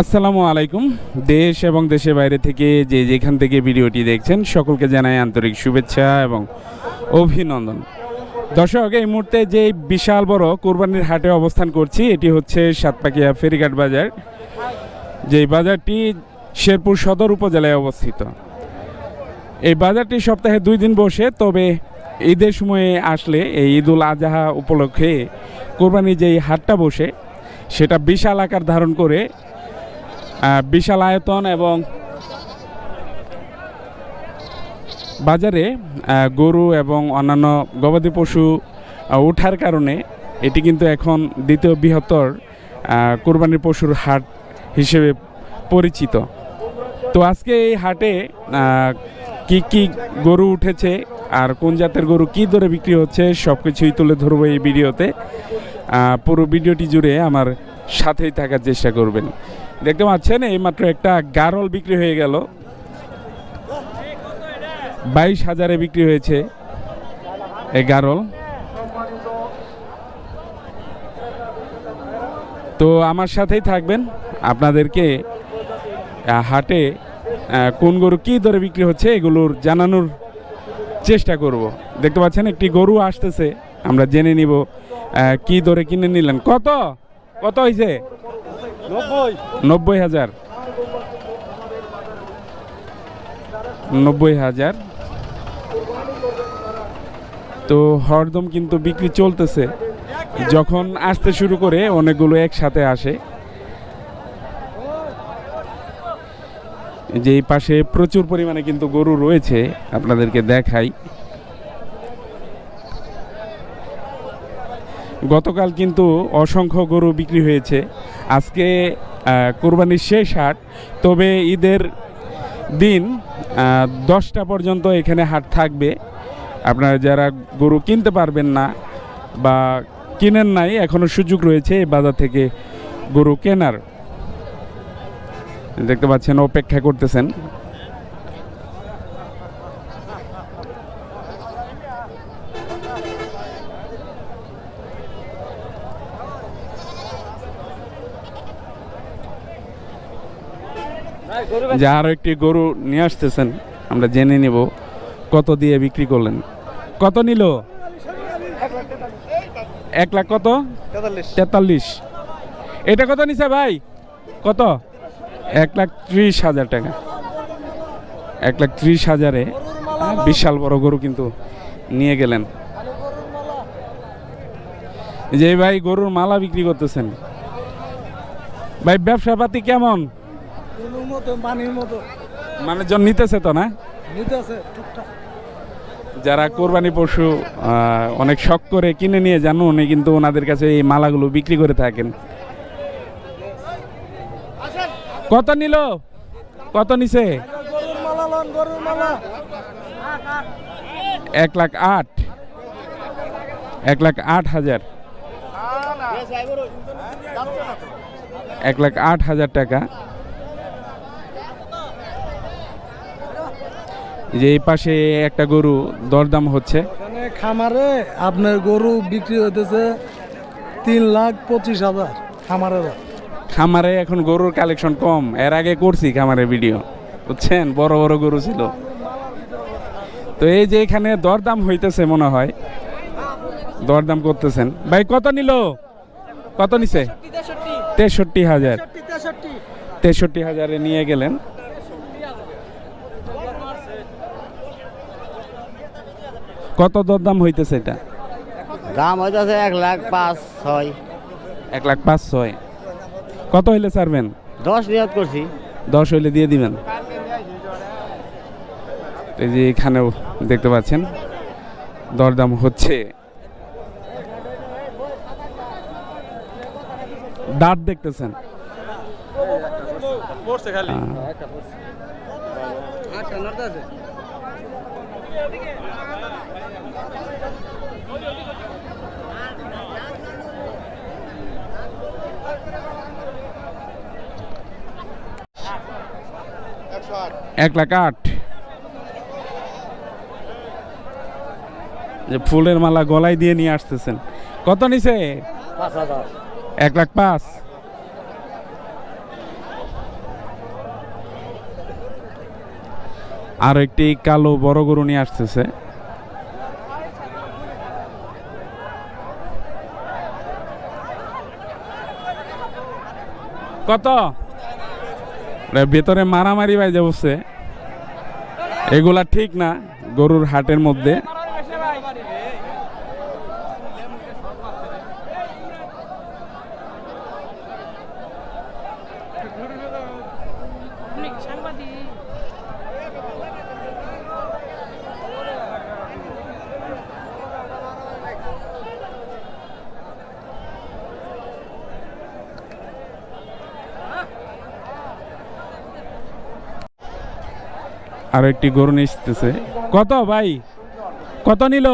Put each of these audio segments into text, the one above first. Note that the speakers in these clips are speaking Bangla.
আসসালামু আলাইকুম। দেশ এবং দেশের বাইরে থেকে যে যেখান থেকে ভিডিওটি দেখছেন, সকলকে জানাই আন্তরিক শুভেচ্ছা এবং অভিনন্দন। দর্শক, এই মুহূর্তে যে বিশাল বড় কোরবানির হাটে অবস্থান করছি, এটি হচ্ছে সাতপাকিয়া ফেরিঘাট বাজার। যে বাজারটি শেরপুর সদর উপজেলায় অবস্থিত। এই বাজারটি সপ্তাহে দুই দিন বসে, তবে ঈদের সময়ে আসলে এই ঈদুল আজহা উপলক্ষে কোরবানির যেই হাটটা বসে, সেটা বিশাল আকার ধারণ করে বিশাল আয়তন এবং বাজারে গরু এবং অন্যান্য গবাদি পশু ওঠার কারণে এটি কিন্তু এখন দ্বিতীয় বৃহত্তর কোরবানির পশুর হাট হিসেবে পরিচিত। তো আজকে এই হাটে কি কি গরু উঠেছে আর কোন জাতের গরু কি দরে বিক্রি হচ্ছে সব কিছুই তুলে ধরবো এই ভিডিওতে। পুরো ভিডিওটি জুড়ে আমার সাথেই থাকার চেষ্টা করবেন। দেখতে পাচ্ছেন, এইমাত্র একটা গারল বিক্রি হয়ে গেল। বাইশ হাজারে বিক্রি হয়েছে এই গারল। তো আমার সাথেই থাকবেন। আপনাদেরকে হাটে কোন গরু কী দরে বিক্রি হচ্ছে এগুলোর জানানোর চেষ্টা করব। দেখতে পাচ্ছেন, একটি গরু আসতেছে। আমরা জেনে নিব কি দরে কিনে নিলেন। কত? কত হয়েছে নব্বই। হাজার। নব্বই হাজার। তো হরদম কিন্তু বিক্রি চলতেছে। যখন আসতে শুরু করে অনেকগুলো একসাথে আসে। যে পাশে প্রচুর পরিমাণে কিন্তু গরু রয়েছে। আপনাদেরকে দেখাই। গতকাল কিন্তু অসংখ্য গরু বিক্রি হয়েছে। আজকে কোরবানির শেষ হাট, তবে ঈদের দিন দশটা পর্যন্ত এখানে হাট থাকবে। আপনারা যারা গরু কিনতে পারবেন না বা কিনেন নাই এখনও সুযোগ রয়েছে এই বাজার থেকে গরু কেনার। দেখতে পাচ্ছেন, অপেক্ষা করতেছেন। যে আরও একটি গরু নিয়ে আসতেছেন আমরা জেনে নেব কত দিয়ে বিক্রি করলেন। কত নিল? এক লাখ কত? তেতাল্লিশ। এটা কত নিছে ভাই? কত? এক লাখ ত্রিশ হাজার টাকা। এক লাখ ত্রিশ হাজারে বিশাল বড় গরু কিন্তু নিয়ে গেলেন। যে ভাই গরুর মালা বিক্রি করতেছেন। ভাই ব্যবসা পাতি কেমন? কোনোর মতো পানির মতো। মানুষজন নিতেছে তো না? টুকটাক। যারা কোরবানি পশু অনেক শখ করে কিনে নিয়ে যান উনি কিন্তু ওনাদের কাছে এই মালাগুলো বিক্রি করে থাকেন। কত নিল? কত নিছে? এক লাখ আট। এক লাখ আট হাজার। এক লাখ আট হাজার টাকা। যে এই পাশে একটা গরু দরদাম হচ্ছে। খামারে আপনার গরু বিক্রি হইতেছে তিন লাখ পঁচিশ হাজার খামারের। খামারে এখন গরুর কালেকশন কম। এর আগে করছি খামারে ভিডিও বুঝছেন? বড় বড় গরু ছিল। তো এই যে এখানে দরদাম হইতেছে মনে হয় দরদাম করতেছেন। ভাই কত নিল? কত নিছে? তেষট্টি হাজার। তেষট্টি হাজারে নিয়ে গেলেন। কত দরদাম হইতেছে এটা? দাম হইতেছে এক লাখ পাঁচ ছয়। এক লাখ পাঁচ ছয়। কত হইলে ছাড়বেন? দশ নিয়ত করছি। দশ হইলে দিয়ে দিবেন। এই যে এখানেও দেখতে পাচ্ছেন দরদাম হচ্ছে। দাঁত দেখতেছেন। আহ, এক লাখ আট। যে ফুলের মালা গলায় দিয়ে নিয়ে আসতেছেন। কত নিছে? এক লাখ পাঁচ। আর একটি কালো বড় গরু নিয়ে আসতেছে। কত? ভেতরে মারামারি বাইজে বসে এগুলা ঠিক না, গরুর হাটের মধ্যে। আর একটি গরু নিতেছে কত ভাই? কত নিল?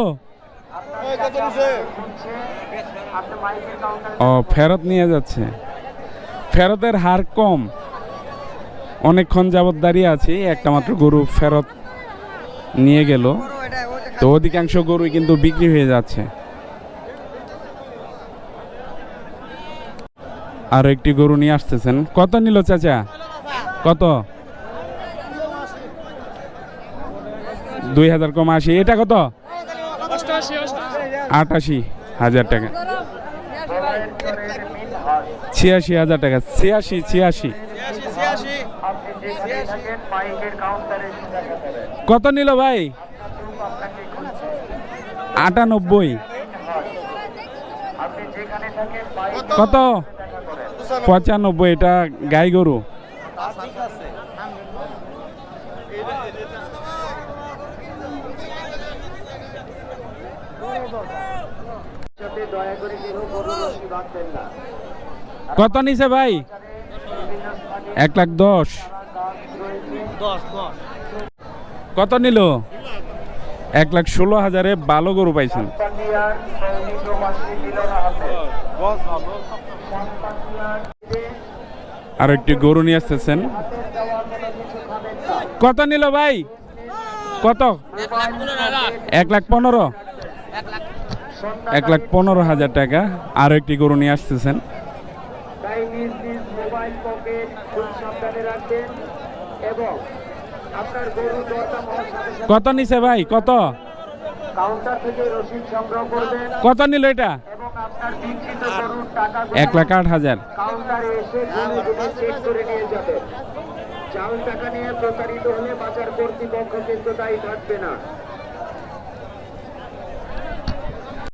ও, ফেরত নিয়ে যাচ্ছে। ফেরতের হার কম। অনেকক্ষণ যাবত দাঁড়িয়ে আছি, একটা মাত্র গরু ফেরত নিয়ে গেল। তো অধিকাংশ গরু কিন্তু বিক্রি হয়ে যাচ্ছে। আর একটি গরু নিয়ে আসতেছেন। কত নিল চাচা? কত? দুই হাজার কম আশি। এটা কত? আটাশি হাজার টাকা। ছিয়াশি হাজার টাকা। ছিয়াশি ছিয়াশি। কত নিল ভাই? আটানব্বই। কত? পঁচানব্বই। এটা গাই গরু। কত নিছে ভাই? এক লাখ দশ। কত নিল? এক লাখ ষোলো হাজারে ভালো গরু পাইছেন। আর একটি গরু নিয়ে আসতেছেন। কত নিল ভাই? কত? এক লাখ পনেরো। এক লাখ পনেরো হাজার টাকা আর একটি গরু নিয়ে আসতেছেন। কত নিছে ভাই? কত? কত নিল এটা? এক লাখ আট হাজার। টাকা নিয়ে প্রতারিত হলে বাজার কর্তৃপক্ষ কিন্তু দায়ী থাকবে না।